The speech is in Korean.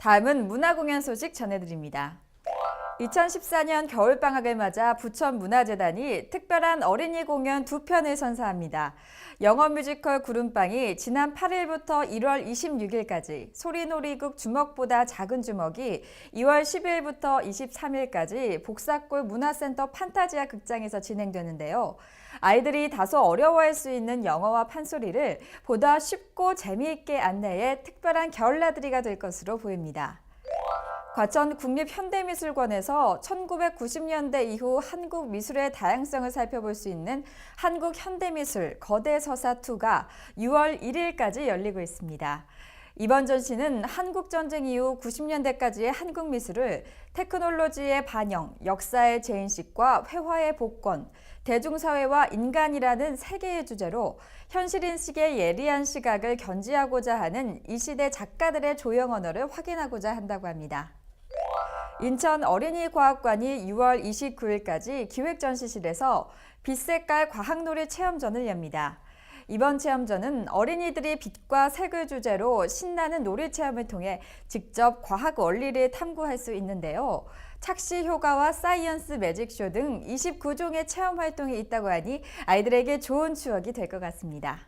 다음은 문화공연 소식 전해드립니다. 2014년 겨울방학을 맞아 부천문화재단이 특별한 어린이 공연 두 편을 선사합니다. 영어 뮤지컬 구름빵이 지난 8일부터 1월 26일까지, 소리놀이국 주먹보다 작은 주먹이 2월 10일부터 23일까지 복사골 문화센터 판타지아 극장에서 진행되는데요. 아이들이 다소 어려워할 수 있는 영어와 판소리를 보다 쉽고 재미있게 안내해 특별한 겨울나들이가 될 것으로 보입니다. 과천 국립현대미술관에서 1990년대 이후 한국 미술의 다양성을 살펴볼 수 있는 한국 현대미술 거대서사2가 6월 1일까지 열리고 있습니다. 이번 전시는 한국전쟁 이후 90년대까지의 한국 미술을 테크놀로지의 반영, 역사의 재인식과 회화의 복권, 대중사회와 인간이라는 세 개의 주제로 현실 인식의 예리한 시각을 견지하고자 하는 이 시대 작가들의 조형 언어를 확인하고자 한다고 합니다. 인천 어린이과학관이 6월 29일까지 기획전시실에서 빛색깔 과학놀이 체험전을 엽니다. 이번 체험전은 어린이들이 빛과 색을 주제로 신나는 놀이 체험을 통해 직접 과학 원리를 탐구할 수 있는데요. 착시 효과와 사이언스 매직쇼 등 29종의 체험 활동이 있다고 하니 아이들에게 좋은 추억이 될 것 같습니다.